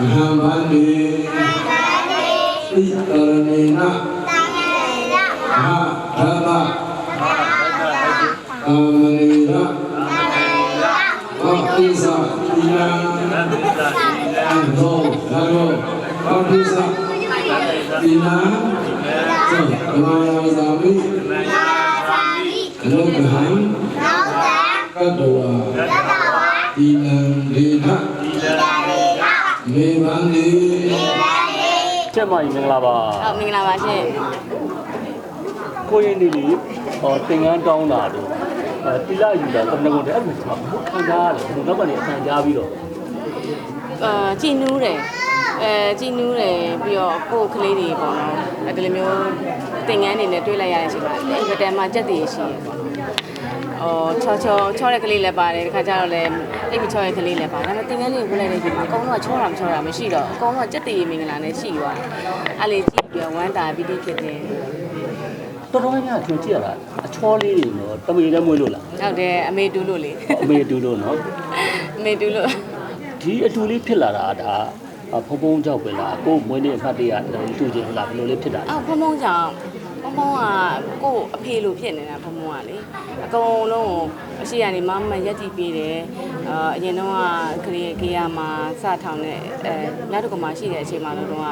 အဟံဗန္တိသိတရဏေနမဟာဓမ္မအာမနေရ ဘောပိသတိယံအန္တောသာရောဘောပိသတိယံသောအမယဇာမိအလုကဟံကတ္တဝါတိနံဒေနမေဗန္တိချက်မကြီးမင်္ဂလာပါဟုတ်မင်္ဂလာပါရှင်ကိုရင်လေးလေးဟောသင်္ကန်းတောင်းတာတို့အဲတိလယူတာသမဏကုန်တဲ့အဲ့လိုကျွန်တော်ခံစားရတယ်ဘုနောက်ကနေအခံကြားပြီးတော့အာကြည်နူးတယ်အဲကြည်နူးတယ်ပြီးတော့ကိုယ်ကလေးတွေပေါ့နော်အဲဒီလိုမျိုးတင်ငန်းနေနဲ့တွေ့လိုက်ရတဲ့အချိန်မှာအဲ့ဒီတန်မှာကြက်တည်ရှိရပေါ့နော်အော်ချောချောချောတဲ့ကလေးလည်းပါတယ်ဒီခါကျတော့လည်း အိတ်မချောတဲ့ကလေးလည်းပါတယ်ဒါပေမဲ့တင်ငန်းလေးကိုဝင်လိုက်တဲ့ချိန်မှာအကုန်လုံးကချောတာမချောတာမရှိတော့အကုန်လုံးကကြက်တည်မင်္ဂလာနဲ့ရှိသွားတယ်အဲ့လေကြည့်ပြီးတော့ဝမ်းတာပြီးပြီးဖြစ်တယ်တော်တော်များများကျွန်တော်ကြည့်ရတာအချောလေးတွေနော်တမေလည်းမွေးလို့လားဟုတ်တယ်အမေတူလို့လေအမေတူလို့နော်အမေတူလို့ဒီအတူလေးဖြစ်လာတာဒါဖုံဖုံကြောက်ပဲလားကိုယ်မွေးနေအမှတ်တရတူချင်လားဘယ်လိုလေးဖြစ်တာလဲအော်ဖုံဖုံကြောင့်ဖုံဖုံကကို့အဖေလိုဖြစ်နေတာဖုံဖုံကလေအကုန်လုံး အရှိကနေမမရက်ကြည့်ပေးတယ်အာအရင်တော့ကခရီးကေယာမှာစထောင်တဲ့အဲနောက်တစ်ကမှရှိတဲ့အချိန်မှာတော့တော့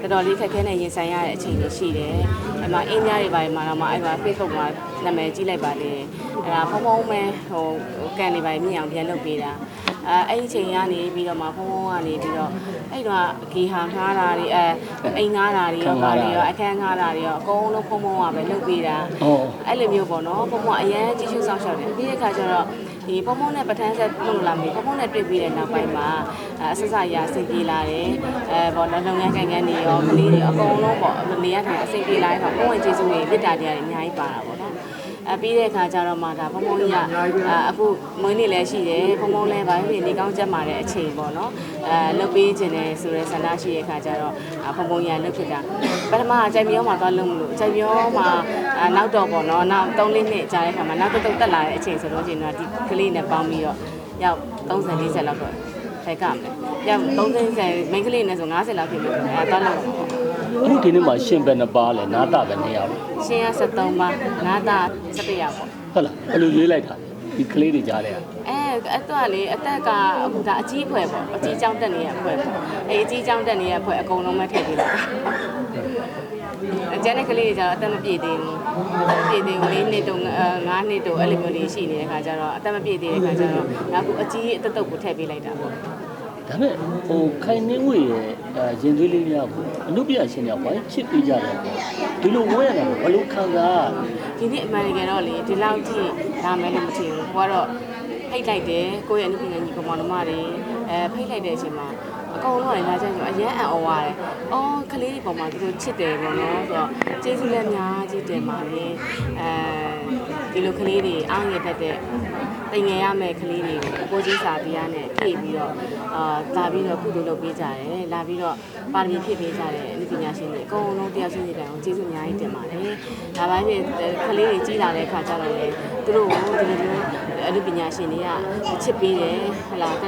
တော်တော်လေးခက်ခဲနဲ့ရင်ဆိုင်ရတဲ့အချိန်တွေရှိတယ်အဲ့မှာအင်းများတွေပါမှာတော့မှအဲ့မှာ Facebook မှာနာမည်ကြီးလိုက်ပါတယ်အဲ့ဒါဖုံဖုံပဲဟိုကန်နေပါမြင်အောင်ပြန်လုပ်ပေးတာအဲအဲ့ဒီအချိန်ကနေပြီးတော့မှဖုံဖုံကနေပြီးတော့အဲ့တော့ဂီဟာငှားတာတွေအဲအိမ်ငှားတာတွေရောပါတွေရောအခန်းငှားတာတွေရောအကုန်လုံးဖုံဖုံကပဲလုပ်ပေးတာဟောအဲ့လိုမျိုးပေါ့နော်ပုံမအရန်ကြီးရှုဆောင်ရှောက်တယ်ပြီးတဲ့အခါကျတော့ဒီပုံမနဲ့ပထန်းဆက်မလို့လာမေးပုံမနဲ့တွေ့ပြီးတဲ့နောက်ပိုင်းမှာအဆက်စရာအဆင်ပြေလာတယ်အဲပေါ့နော်လုပ်ငန်းကိုင်ငန်းတွေရောကလေးတွေအကုန်လုံးပေါ့နေရာထိုင်အဆင်ပြေလာတဲ့အခါပုံဝင်ကျေးဇူးတွေမေတ္တာတရားတွေအများကြီးပါတာပေါ့နော်အပြီးတဲ့အခါကျတော့မှဒါဘုံဘုံကြီးကအခုမွေးနေ့လည်းရှိတယ်ဘုံဘုံလည်းဗာဖြစ်နေကောင်းချက်มาတဲ့အချိန်ပေါ့နော်အဲလုပ်ပေးခြင်းတယ်ဆိုတဲ့ဆန္ဒရှိတဲ့အခါကျတော့ဘုံဘုံကြီးကလုပ်ဖြစ်တာပထမအကြိုက်ပြောမှာသွားလုပ်မလို့အကြိုက်ပြောမှာ နောက်တော့ပေါ့နော်နောက်3လေးနှစ်ကြာတဲ့အခါမှာနောက်တော့တက်လာတဲ့အချိန်ဆိုတော့ရှင်တော့ဒီကလေးနဲ့ပေါင်းပြီးတော့ရောက်30 40လောက်တော့ထိုက်ကမယ်ရောက်30မိန်းကလေးနဲ့ဆို50လောက်ဖြစ်ပြီအဲသွားလုပ်မှာပေါ့အခုဒီနေ့မှာရှင်ဘယ်နှပါလဲနားတာပဲနေရအောင်ရှင်ရ73ပါနာတာ17ရောက်ပေါ့ဟုတ်လားဘယ်လိုရွေးလိုက်တာလဲဒီကလေးတွေကြားလဲအဲအဲ့တော့လေအသက်ကအခုဒါအကြီးအဖွဲပေါ့အကြီးចောင်းတက်နေရအဖွဲပေါ့အဲအကြီးចောင်းတက်နေရအဖွဲအကုန်လုံးမထည့်ပေးလိုက် အကျန်တဲ့ကလေးတွေကျတော့အသက်မပြည့်သေးဘူးပြည့်သေးဘူးလေးနှစ်တုန်း9နှစ်တုန်းအဲ့လိုမျိုးလေးရှိနေတဲ့ခါကျတော့အသက်မပြည့်သေးတဲ့ခါကျတော့အခုအကြီးအသက်တုပ်ကိုထည့်ပေးလိုက်တာပေါ့ဒါပေမဲ့ဟိုခိုင်နှင်းငွေရဲ့အဲရင်သွေးလေးများကိုအနုပြရှင်တွေဝိုင်းချစ်ပေးကြတယ်ပေါ့ဒီလိုဝဲရတယ်ဘယ်လိုခံစားရဒီနေ့အမှန်တကယ်တော့လေဒီလောက်ထိလာမယ်လို့မထင်ဘူးကိုကတော့ ဖိတ်လိုက်တယ်ကိုယ့်ရဲ့အနုပညာညီကောင်မတော်မတွေအဲဖိတ်လိုက်တဲ့အချိန်မှာအကုန်လုံးကလည်းလာကြတယ်အရန်အံ့ဩရတယ်။အော်ကလေးတွေပေါ်မှာသူတို့ချစ်တယ်ပေါ့နော်ဆိုတော့ကျေးဇူးလည်းအများကြီးတင်ပါတယ်။အဲဒီလိုကလေးတွေအားငယ်တတ်တဲ့ တင်ငယ်ရမယ့်ကလေးတွေကိုကိုကြီးစာတရားနဲ့ဖြည့်ပြီးတော့အာလာပြီးတော့ကုသိုလ်လုပ်ပေးကြတယ်။လာပြီးတော့ပါရမီဖြည့်ပေးကြတယ်အနုပညာရှင်တွေအကုန်လုံးတရားရှင်တွေတိုင်အောင်ကျေးဇူးအများကြီးတင်ပါတယ်။ဒါပါဖြစ်ကလေးတွေကြီးလာတဲ့အခါကျတော့လေသူတို့ကိုဒီလိုမျိုးအနုပညာရှင်တွေကချစ်ပေးတယ်ဟလာအ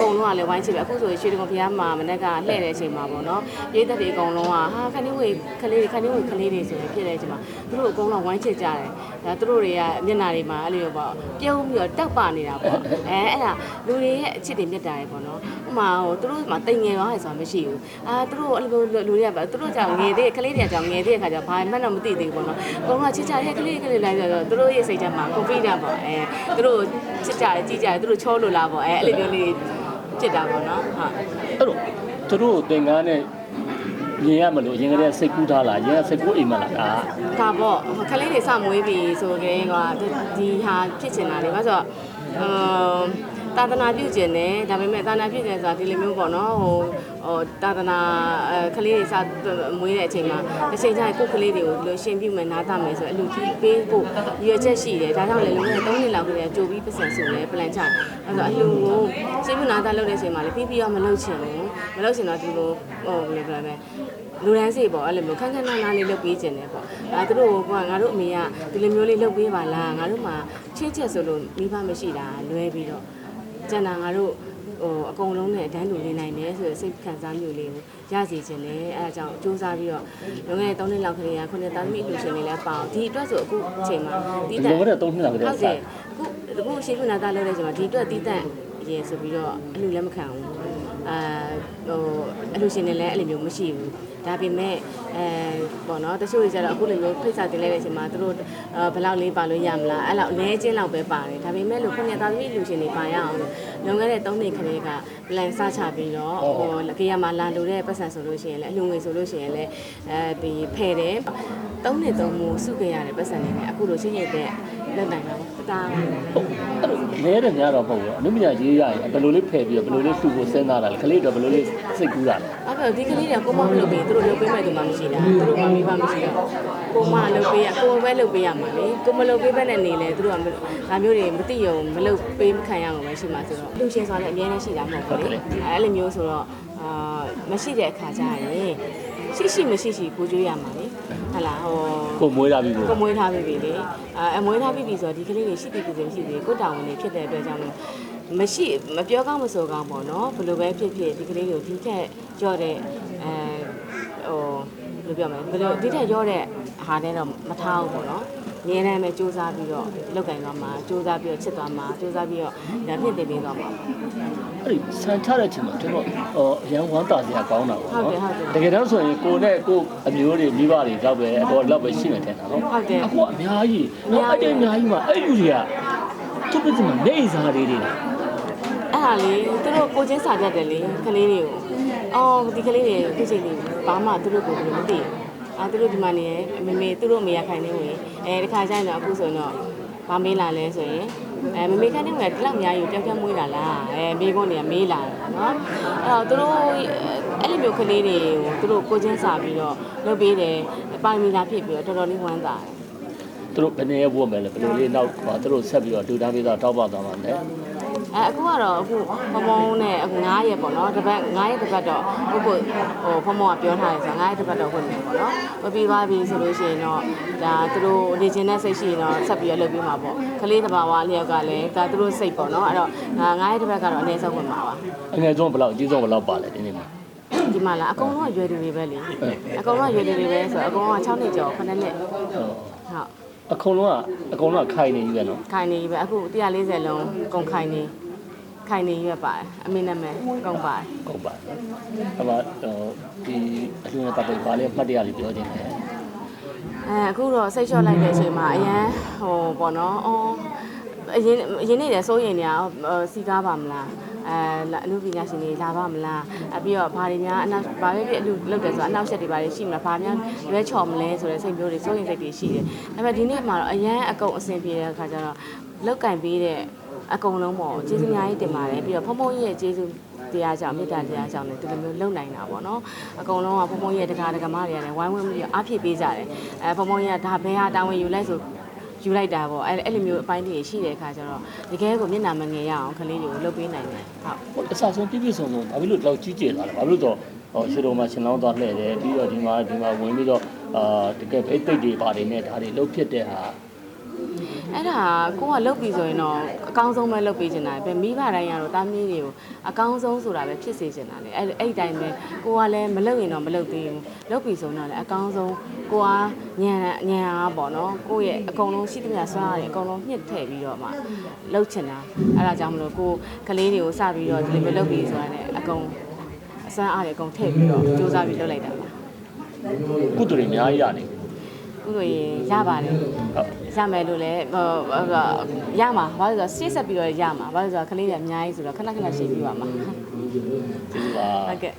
ကုန်လုံးကလည်းဝိုင်းချစ်ပဲအခုဆိုရင်ရွှေတကုံဖျားမှာမနေ့ကလှည့်တဲ့အချိန်မှာပေါ့နော်ပြည်သက်တွေအကုန်လုံးကဟာခဏဝေကလေးတွေခဏဝေကလေးတွေဆိုရင်ဖြစ်တဲ့အချိန်မှာသူတို့အကုန်လုံးဝိုင်းချစ်ကြတယ်ဒါသူတို့တွေကမျက်နှာတွေမှာအဲ့လိုပေါ့ပြုံးပြီးတော့တောက်ပနေတာပေါ့အဲအဲ့ဒါလူတွေရဲ့အချစ်တွေမြတ်တာတွေပေါ့နော်ဥမာဟိုသူတို့မှာတိမ်ငယ်သွားတယ်ဆိုတာမရှိဘူးအာသူတို့အဲ့လိုလူတွေကပါသူတို့ကြောင့်ငယ်သေးကလေးတွေကကြောင့်ငယ်သေးတဲ့ခါကျဘာမှတော့မသိသေးဘူးပေါ့နော်အကုန်လုံးကချစ်ကြတယ်ကလေးကလေးလိုက်ဆိုတော့သူတို့ရဲ့စိတ်ထဲမှာ confident ပေါ့အဲသူတို့ချစ်ကြတယ်ကြည်ကြတယ်သူတို့ချောလို့လားပေါ့အဲအဲ့လိုမျိုးလေး ဖြစ်တာပေါ့နော်ဟုတ်အဲ့တော့သူတို့သင်္ကန်းနဲ့မြင်ရမလို့ရင်ကလေးစိတ်ကူးထားလားရင်ကစိတ်ကူးအိမ်မလားဒါဒါပေါ့ခလေးတွေစမွေးပြီဆိုကြရင်ကဒီဟာဖြစ်ချင်တာလေဘာလို့ဆိုတော့အမ် သာသနာပြုကျင်တယ်ဒါပေမဲ့သာသနာပြုကျင်ဆိုတာဒီလိုမျိုးပေါ့နော်ဟိုဟိုသာသနာအဲခလေးတွေစမွေးတဲ့အချိန်မှာတစ်ချိန်ကျရင်ကိုယ်ကလေးတွေကိုဒီလိုရှင်ပြုမယ်နားသားမယ်ဆိုအလူကြီးပေးဖို့ရွယ်ချက်ရှိတယ်ဒါကြောင့်လည်းလုံးဝ3နှစ်လောက်ကလေးကြိုပြီးပတ်စံဆိုလဲ plan ချတယ်အဲဆိုအလူကိုရှင်ပြုနားသားလုပ်တဲ့အချိန်မှာလေပြီးပြီးတော့မလုပ်ချင်ဘူးမလုပ်ချင်တော့ဒီလိုဟိုဘယ်လိုပြောလဲလူတန်းစီပေါ့အဲ့လိုမျိုးခန်းခန်းနားနားလေးလုပ်ပေးခြင်းတယ်ပေါ့အဲသူတို့ကငါတို့အမေကဒီလိုမျိုးလေးလုပ်ပေးပါလားငါတို့မှချင်းချက်ဆိုလို့မိဘမရှိတာလွဲပြီးတော့ ကျန်တာငါတို့ဟိုအကုန်လုံးနဲ့အတန်းတူနေနိုင်တယ်ဆိုတဲ့စိတ်ခံစားမျိုးလေးကိုရစီခြင်းနဲ့အဲအကြောင်းစူးစမ်းပြီးတော့လွန်ခဲ့တဲ့3နှစ်လောက်ကလေးကခုနှစ်သားသမီးအလှူရှင်တွေလည်းပါအောင်ဒီအတွက်ဆိုအခုအချိန်မှာတီးဒီတန့်လိုကတော့၃နှစ်လောက်ကတည်းဟုကတ်စတယ်အခုအခုရှင်းပြနာတာလုပ်တဲ့ချိန်မှာဒီအတွက်တီးတန့် ရေဆိုပြီးတော့အလှလည်းမခံဘူးအာဟိုအလှရှင်တွေလည်းအဲ့လိုမျိုးမရှိဘူးဒါပေမဲ့အဲပေါ့နော်တချို့တွေကျတော့အခုလိုမျိုးဖိတ်စာတင်လိုက်တဲ့အချိန်မှာသူတို့ဘယ်လောက်လေးပါလို့ရမလားအဲ့လောက်အနည်းချင်းလောက်ပဲပါတယ်ဒါပေမဲ့လို့ခုနှစ်သားသမီးအလှရှင်တွေပါရအောင်လွန်ခဲ့တဲ့3နှစ်ခလေးက plan စချပြီးတော့ဟိုလကေရမှာလာလို့တဲ့ပတ်စံဆိုလို့ရှိရင်လည်းအလှငွေဆိုလို့ရှိရင်လည်းအဲဒီဖယ်တယ်3နှစ်3မိုးစုခဲ့ရတဲ့ပတ်စံတွေနဲ့အခုလိုချင်းရတဲ့လက်နိုင်တာပေါ့ တာဟုတ်အဲ့လိုနဲတယ်များတော့မဟုတ်ဘူးအနုပညာရေးရရင်ဘယ်လိုလေးဖယ်ပြီးတော့ဘယ်လိုလေးလှူဖို့စဉ်းစားတာလဲခလေးတော့ဘယ်လိုလေးစိတ်ကူးတာလဲအဲ့တော့ဒီကလေးတွေကကိုမမလုပ်ပေးသူတို့လုပ်ပေးမဲ့သူမှမရှိတာသူတို့မှမိဘမရှိတော့ကိုမလုပ်ပေးရကိုပဲလုပ်ပေးရမှာလေကိုမလုပ်ပေးဘဲနဲ့နေလေသူတို့ကဒါမျိုးတွေမသိရုံမလုပ်ပေးမခံရအောင်ပဲရှိမှာဆိုတော့လူရှင်ဆိုတာလည်းအများနဲ့ရှိတာမဟုတ်ဘူးလေအဲ့လိုမျိုးဆိုတော့အာမရှိတဲ့အခါကျရင် ရှိရှိမရှိရှိကိုကြွေးရမှာလေဟလာဟိုကိုမွေးတာပြီးကိုကိုမွေးထားပြီလေအဲအမွေးထားပြီပြီဆိုတော့ဒီကလေးတွေရှိပြီပြီမရှိပြီကိုတောင်းဝင်နေဖြစ်တဲ့အတွက်ကြောင့်မို့မရှိမပြောကောင်းမဆိုကောင်းပေါ့နော်ဘယ်လိုပဲဖြစ်ဖြစ်ဒီကလေးတွေကိုဒီထက်ကြော့တဲ့အဲဟိုဘယ်လိုပြောမလဲဘယ်လိုဒီထက်ကြော့တဲ့ဟာတဲ့တော့မထားဘူးပေါ့နော် ငယ်တမ်းပဲစူးစမ်းပြီးတော့လောက်ကင်သွားမှာစူးစမ်းပြီးတော့ချစ်သွားမှာစူးစမ်းပြီးတော့ဒါဖြစ်တင်ပေးသွားမှာ အဲ့ဒီဆန်ချတဲ့အချိန်မှာကျွန်တော်ဟောအရန်ဝမ်းတာစရာကောင်းတာပေါ့ဟုတ်တယ်ဟုတ်တယ်တကယ်တော့ဆိုရင်ကိုနဲ့ကိုအမျိုးတွေမိဘတွေတော့ပဲတော့လောက်ပဲရှိနေတယ်နော်ဟုတ်တယ်အခုကအများကြီးနော်အဲ့ဒီအများကြီးမှာအဲ့လူတွေကသူ့ပြစ်မှာနေစားလေးတွေလားအဲ့ဒါလေသူတို့ကိုချင်းစာပြတ်တယ်လေကလေးတွေကိုအော်ဒီကလေးတွေခုချိန်လေးဘာမှသူတို့ကိုယ်မသိဘူး အာသူတို့ဒီမှာနေရမမေသူတို့မရခိုင်နေဝင်အဲတခါကျရင်တော့အခုဆိုရင်တော့မမေးလာလဲဆိုရင်အဲမမေးခိုင်နေဝင်ဒီလောက်အများကြီးပြောင်းပြောင်းမွေးလာလားအဲမေးခွန်းတွေကမေးလာတယ်နော်အဲ့တော့သူတို့အဲ့လိုမျိုးကလေးတွေကိုသူတို့ကိုချင်းစာပြီးတော့လုပ်ပေးတယ်ပိုင်မီလာဖြစ်ပြီးတော့တော်တော်လေးဝမ်းသာတယ်သူတို့ဘယ်နေရဘို့မယ်လဲဘယ်လိုလေးနောက်ပါသူတို့ဆက်ပြီးတော့ဒူတာပြီးတော့တောက်ပသွားမှာလဲ အဲအခုကတော့အခုဖမုံနဲ့အခု9ရက်ပေါ့နော်တစ်ပတ်9ရက်တစ်ပတ်တော့ကိုကိုဟိုဖမုံကပြောထားတယ်ဆိုတော့9ရက်တစ်ပတ်တော့ဝင်နေပေါ့နော်မပြီးသွားပြီဆိုလို့ရှိရင်တော့ဒါသူတို့နေချင်တဲ့စိတ်ရှိရင်တော့ဆက်ပြီးတော့လုပ်ပြီးမှာပေါ့ကလေးတစ်ပါးဝါလျောက်ကလည်းဒါသူတို့စိတ်ပေါ့နော်အဲ့တော့9ရက်တစ်ပတ်ကတော့အနည်းဆုံးဝင်မှာပါအငယ်ဆုံးဘယ်လောက်အကြီးဆုံးဘယ်လောက်ပါလဲဒီနေ့မှာဒီမှာလားအကုန်လုံးကရွယ်တူတွေပဲလေအကုန်လုံးကရွယ်တူတွေပဲဆိုတော့အကုန်လုံးက6နှစ်ကျော်9နှစ်ဟုတ် အကုန်လုံးကအကုန်လုံးကခိုင်နေပြီပဲနော်ခိုင်နေပြီပဲအခု140လုံးကုန်ခိုင်နေခိုင်နေရွက်ပါတယ်အမေနာမည်ကုန်ပါတယ်ဟုတ်ပါအမဒီအလူနဲ့ပတ်သက်ပါလေမှတ်တရလေးပြောခြင်းတယ်အဲအခုတော့စိတ်လျှော့လိုက်တဲ့အချိန်မှာအရန်ဟိုပေါ့နော်အော်အရင်အရင်နေတယ်စိုးရင်နေရစီကားပါမလား အဲအလူပညာရှင်တွေလာပါမလားအပြီးတော့ဘာတွေများအနောက်ဘာပဲဖြစ်အလူလောက်တယ်ဆိုတော့အနောက်ဆက်တွေဘာတွေရှိမလားဘာများရွဲချော်မလဲဆိုတဲ့စိတ်မျိုးတွေစိုးရင်စိတ်တွေရှိတယ်ဒါပေမဲ့ဒီနေ့မှာတော့အရန်အကုန်အဆင်ပြေတဲ့အခါကျတော့လောက်ကင်ပေးတဲ့အကုန်လုံးပေါ့ကျေးဇူးအများကြီးတင်ပါတယ်ပြီးတော့ဖုံဖုံကြီးရဲ့ကျေးဇူးတရားကြောင့်မေတ္တာတရားကြောင့်လည်းဒီလိုမျိုးလုံနိုင်တာပေါ့နော်အကုန်လုံးကဖုံဖုံရဲ့တကားတကမတွေကလည်းဝိုင်းဝန်းပြီးအားဖြစ်ပေးကြတယ်အဲဖုံဖုံရဲ့ဒါဘဲဟာတာဝန်ယူလိုက်ဆို ယူလိုက်တာပေါ့အဲအဲ့လိုမျိုးအပိုင်းတွေရှိတဲ့အခါကျတော့တကယ်ကိုမျက်နှာမငယ်ရအောင်ကလေးတွေကိုလုပ်ပေးနိုင်တယ်ဟုတ်အစားဆုံးပြည့်ပြည့်စုံစုံဘာဖြစ်လို့တော့ကြီးကျယ်လာလဲဘာဖြစ်လို့တော့ဟောရှိတော်မှာရှင်လောင်းသွားလှည့်တယ်ပြီးတော့ဒီမှာဒီမှာဝင်ပြီးတော့အာတကယ်ပဲတိတ်တွေပါတယ်နဲ့ဒါတွေလှုပ်ဖြစ်တဲ့ဟာ အဲ့ဒါကိုကလုတ်ပြီဆိုရင်တော့အကောင်းဆုံးပဲလုတ်ပေးချင်တာပဲမိဘတိုင်းကတော့တာမီးတွေကိုအကောင်းဆုံးဆိုတာပဲဖြစ်စေချင်တာလေအဲ့အဲ့ဒီတိုင်းပဲကိုကလည်းမလုတ်ရင်တော့မလုတ်သေးဘူးလုတ်ပြီဆိုတော့လည်းအကောင်းဆုံးကိုကညံညံအားပေါ့နော်ကိုရဲ့အကုန်လုံးရှိသမျှစွမ်းရတယ်အကုန်လုံးညှစ်ထည့်ပြီးတော့မှလုတ်ချင်တာအဲ့ဒါကြောင့်မလို့ကိုကလေးတွေကိုစပြီးတော့ဒီလိုမျိုးလုတ်ပြီဆိုတာနဲ့အကုန်အစွမ်းအားတွေအကုန်ထည့်ပြီးတော့စူးစမ်းပြီးလုတ်လိုက်တာပါကုသိုလ်တွေအများကြီးရ နေခုလိုရင်ရပါတယ်ဟုတ်ရမယ်လို့လည်းဟိုဟိုရမှာဘာလို့လဲဆိုတော့ရှေ့ဆက်ပြီးတော့ရမှာဘာလို့လဲဆိုတော့ကလေးတွေအများကြီးဆိုတော့ခဏခဏရှေ့ပြီးပါမှာကျေးဇူးပါဟုတ်ကဲ့